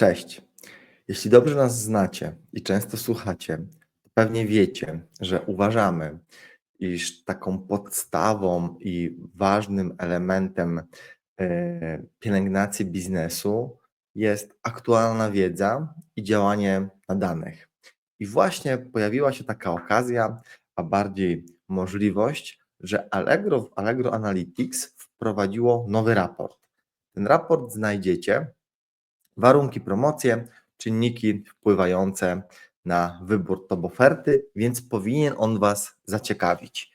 Cześć. Jeśli dobrze nas znacie i często słuchacie, to pewnie wiecie, że uważamy, iż taką podstawą i ważnym elementem e, pielęgnacji biznesu jest aktualna wiedza i działanie na danych. I właśnie pojawiła się taka okazja, a bardziej możliwość, że Allegro w Allegro Analytics wprowadziło nowy raport. Ten raport znajdziecie warunki, promocje, czynniki wpływające na wybór top oferty, więc powinien on Was zaciekawić.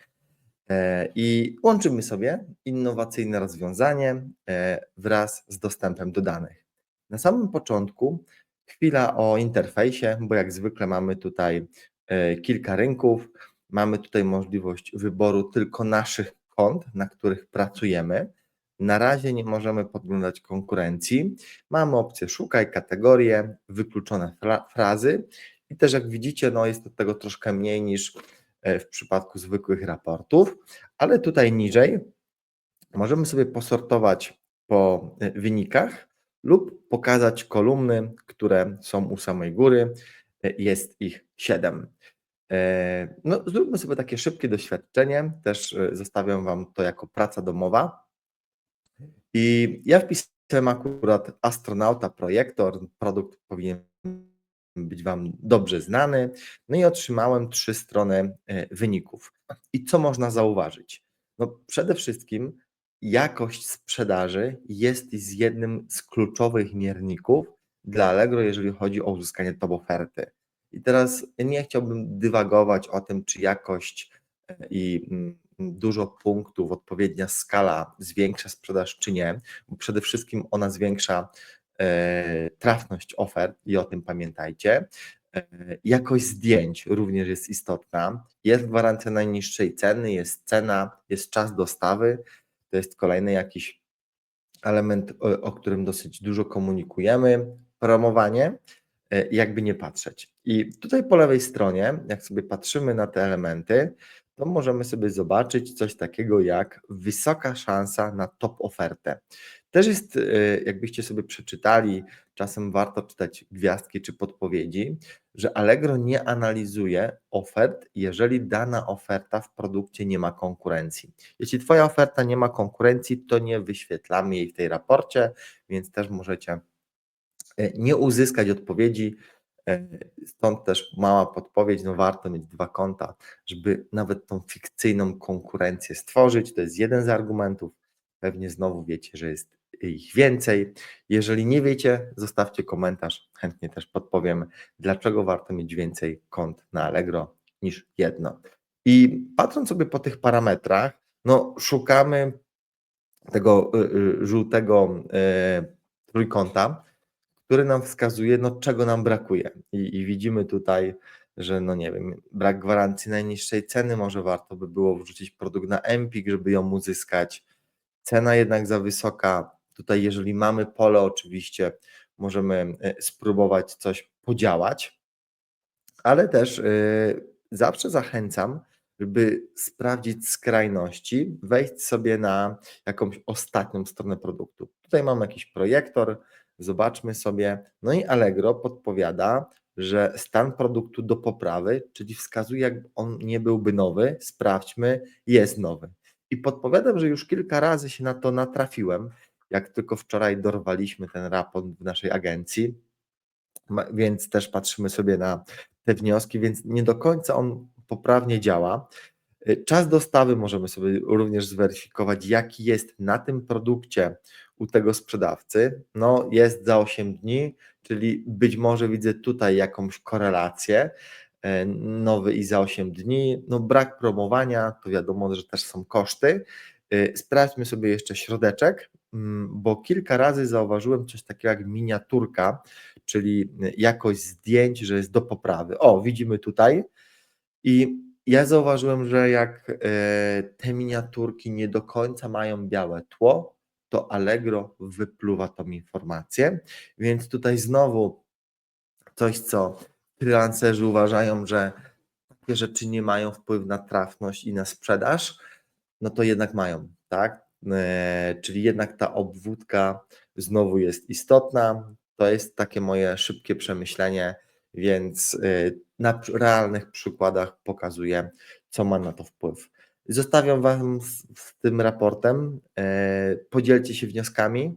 E, I łączymy sobie innowacyjne rozwiązanie e, wraz z dostępem do danych. Na samym początku chwila o interfejsie, bo jak zwykle mamy tutaj e, kilka rynków. Mamy tutaj możliwość wyboru tylko naszych kont, na których pracujemy. Na razie nie możemy podglądać konkurencji. Mamy opcję szukaj, kategorie, wykluczone fra frazy i też jak widzicie, no jest tego troszkę mniej niż e, w przypadku zwykłych raportów, ale tutaj niżej możemy sobie posortować po e, wynikach lub pokazać kolumny, które są u samej góry. E, jest ich 7. No, zróbmy sobie takie szybkie doświadczenie. Też zostawiam Wam to jako praca domowa. I ja wpisałem akurat astronauta, projektor, produkt powinien być Wam dobrze znany. No i otrzymałem trzy strony e, wyników. I co można zauważyć? No przede wszystkim jakość sprzedaży jest z jednym z kluczowych mierników dla Allegro, jeżeli chodzi o uzyskanie top oferty. I teraz nie chciałbym dywagować o tym, czy jakość e, i mm, dużo punktów, odpowiednia skala zwiększa sprzedaż czy nie, bo przede wszystkim ona zwiększa e, trafność ofert i o tym pamiętajcie. E, jakość zdjęć również jest istotna. Jest gwarancja najniższej ceny, jest cena, jest czas dostawy. To jest kolejny jakiś element, o, o którym dosyć dużo komunikujemy. Promowanie, e, jakby nie patrzeć. I tutaj po lewej stronie, jak sobie patrzymy na te elementy, to możemy sobie zobaczyć coś takiego jak wysoka szansa na top ofertę. Też jest, e, jakbyście sobie przeczytali, czasem warto czytać gwiazdki czy podpowiedzi, że Allegro nie analizuje ofert, jeżeli dana oferta w produkcie nie ma konkurencji. Jeśli Twoja oferta nie ma konkurencji, to nie wyświetlamy jej w tej raporcie, więc też możecie e, nie uzyskać odpowiedzi stąd też mała podpowiedź, no warto mieć dwa konta, żeby nawet tą fikcyjną konkurencję stworzyć. To jest jeden z argumentów. Pewnie znowu wiecie, że jest ich więcej. Jeżeli nie wiecie, zostawcie komentarz. Chętnie też podpowiem, dlaczego warto mieć więcej kont na Allegro niż jedno. I patrząc sobie po tych parametrach, no szukamy tego y, y, żółtego y, trójkąta, który nam wskazuje, no, czego nam brakuje. I, I, widzimy tutaj, że no nie wiem, brak gwarancji najniższej ceny, może warto by było wrzucić produkt na Empik, żeby ją uzyskać. Cena jednak za wysoka. Tutaj, jeżeli mamy pole, oczywiście możemy e, spróbować coś podziałać, ale też yy, zawsze zachęcam, żeby sprawdzić skrajności, wejść sobie na jakąś ostatnią stronę produktu. Tutaj mam jakiś projektor, Zobaczmy sobie. No i Allegro podpowiada, że stan produktu do poprawy, czyli wskazuje, jak on nie byłby nowy, sprawdźmy, jest nowy. I podpowiadam, że już kilka razy się na to natrafiłem, jak tylko wczoraj dorwaliśmy ten raport w naszej agencji, więc też patrzymy sobie na te wnioski, więc nie do końca on poprawnie działa. Czas dostawy możemy sobie również zweryfikować, jaki jest na tym produkcie u tego sprzedawcy. No, jest za 8 dni, czyli być może widzę tutaj jakąś korelację. E, nowy i za 8 dni. No, brak promowania, to wiadomo, że też są koszty. E, sprawdźmy sobie jeszcze środeczek, mm, bo kilka razy zauważyłem coś takiego jak miniaturka, czyli jakość zdjęć, że jest do poprawy. O, widzimy tutaj. I ja zauważyłem, że jak e, te miniaturki nie do końca mają białe tło, to Allegro wypluwa tą informację. Więc tutaj znowu coś, co freelancerzy uważają, że takie rzeczy nie mają wpływu na trafność i na sprzedaż, no to jednak mają, tak? E, czyli jednak ta obwódka znowu jest istotna. To jest takie moje szybkie przemyślenie, więc y, na realnych przykładach pokazuję, co ma na to wpływ. Zostawiam Wam z, z tym raportem. e, Podzielcie się wnioskami.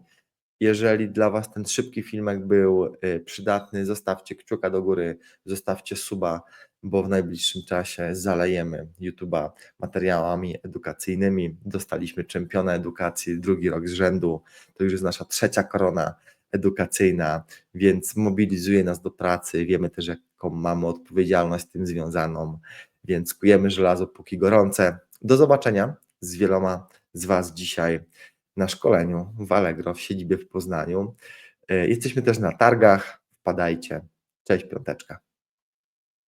Jeżeli dla Was ten szybki filmek był y, przydatny, zostawcie kciuka do góry, zostawcie suba, bo w najbliższym czasie zalejemy YouTube'a materiałami edukacyjnymi. Dostaliśmy czempiona edukacji drugi rok z rzędu. To już jest nasza trzecia korona edukacyjna, więc mobilizuje nas do pracy. Wiemy też, jaką mamy odpowiedzialność z tym związaną, więc kujemy żelazo póki gorące. Do zobaczenia z wieloma z Was dzisiaj na szkoleniu w Allegro w siedzibie w Poznaniu. E, Jesteśmy też na targach. Wpadajcie. Cześć, piąteczka.